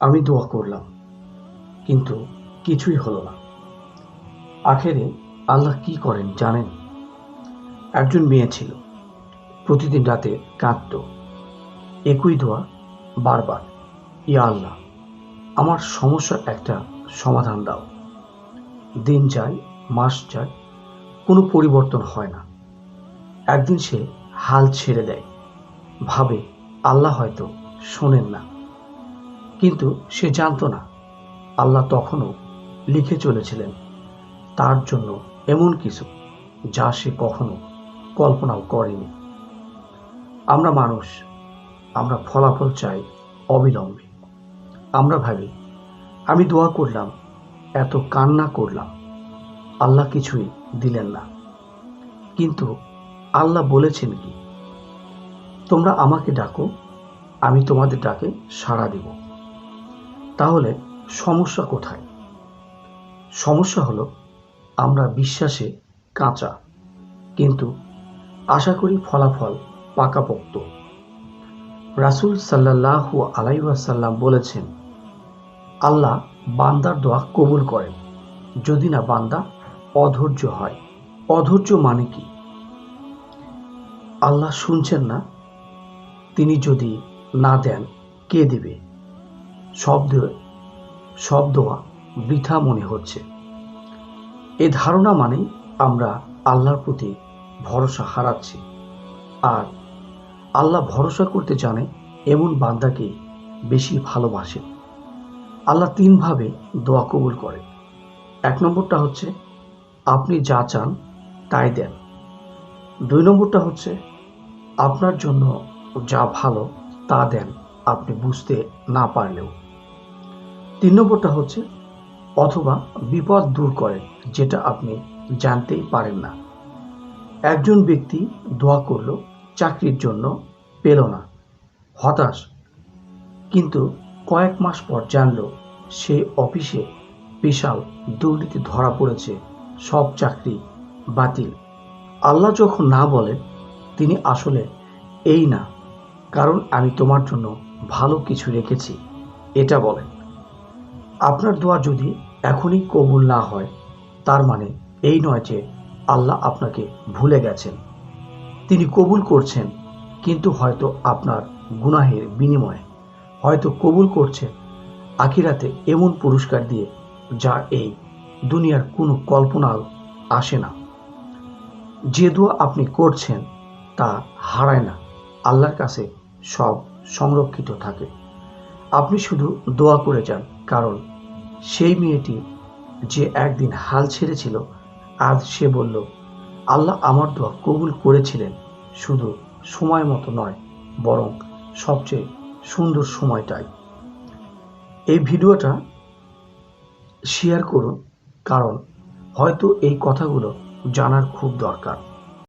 আমি দোয়া করলাম, কিন্তু কিছুই হলো না। আখেরে আল্লাহ কি করেন জানেন? একজন মেয়ে ছিল, প্রতিদিন রাতে কাঁদত। একই দোয়া বারবার, ইয়া আল্লাহ, আমার সমস্যার একটা সমাধান দাও। দিন যায়, মাস যায়, কোনো পরিবর্তন হয় না। একদিন সে হাল ছেড়ে দেয়। ভাবে, আল্লাহ হয়তো শোনেন না। কিন্তু সে জানতো না। আল্লাহ তখনও লিখে চলেছিলেন, তার জন্য এমন কিছু যা সে কখনো কল্পনাও করেনি। আমরা মানুষ, আমরা ফলাফল চাই অবিলম্বে। আমরা ভাবি, আমি দোয়া করলাম, এত কান্না করলাম, আল্লাহ কিছুই দিলেন না। কিন্তু আল্লাহ বলেছেন কি, তোমরা আমাকে ডাকো, আমি তোমাদের ডাকে সাড়া দেব। তাহলে সমস্যা কোথায়? সমস্যা হলো আমরা বিশ্বাসে কাঁচা, কিন্তু আশা করি ফলাফল পাকাপোক্ত। রাসূল সাল্লাল্লাহু আলাইহি ওয়াসাল্লাম বলেছেন, আল্লাহ বান্দার দোয়া কবুল করেন, যদি না বান্দা অধৈর্য হয়। অধৈর্য মানে কি? আল্লাহ শুনছেন না, তিনি যদি না দেন, কে দেবে? সব দে- সব দোয়া বৃথা মনে হচ্ছে। এ ধারণা মানেই আমরা আল্লাহর প্রতি ভরসা হারাচ্ছি। আর আল্লাহ ভরসা করতে জানে এমন বান্দাকে বেশি ভালোবাসে। আল্লাহ তিনভাবে দোয়া কবুল করে। এক নম্বরটা হচ্ছে, আপনি যা চান তাই দেন। দুই নম্বরটা হচ্ছে, আপনার জন্য যা ভালো তা দেন। আপনি বুঝতে না পারলেও। তিন নম্বরটা হচ্ছে, অথবা বিপদ দূর করেন, যেটা আপনি জানতেই পারেন না। একজন ব্যক্তি দোয়া করল, চাকরির জন্য পেল না, হতাশ। কিন্তু কয়েক মাস পর জানলো, সে অফিসে বিশাল দুর্নীতি ধরা পড়েছে, সব চাকরি বাতিল। আল্লাহ যখন না বলেন, তিনি আসলে এই না কারণ আমি তোমার জন্য ভালো কিছু রেখেছি, এটা বলেন। আপনার দোয়া যদি এখনই কবুল না হয়, তার মানে এই নয় যে আল্লাহ আপনাকে ভুলে গেছেন। তিনি কবুল করছেন, কিন্তু হয়তো আপনার গুনাহের বিনিময়ে। হয়তো কবুল করছেন আখিরাতে এমন পুরস্কার দিয়ে, যা এই দুনিয়ার কোনো কল্পনাও আসে না। যে দোয়া আপনি করছেন, তা হারায় না। আল্লাহর কাছে সব সংরক্ষিত থাকে। আপনি শুধু দোয়া করে যান, কারণ সেই মেয়েটি যে একদিন হাল ছেড়েছিল, আজ সে বলল, আল্লাহ আমার দোয়া কবুল করেছিলেন, শুধু সময় মতো নয়, বরং সবচেয়ে সুন্দর সময়টাই। এই ভিডিওটা শেয়ার করুন, কারণ হয়তো এই কথাগুলো জানার খুব দরকার।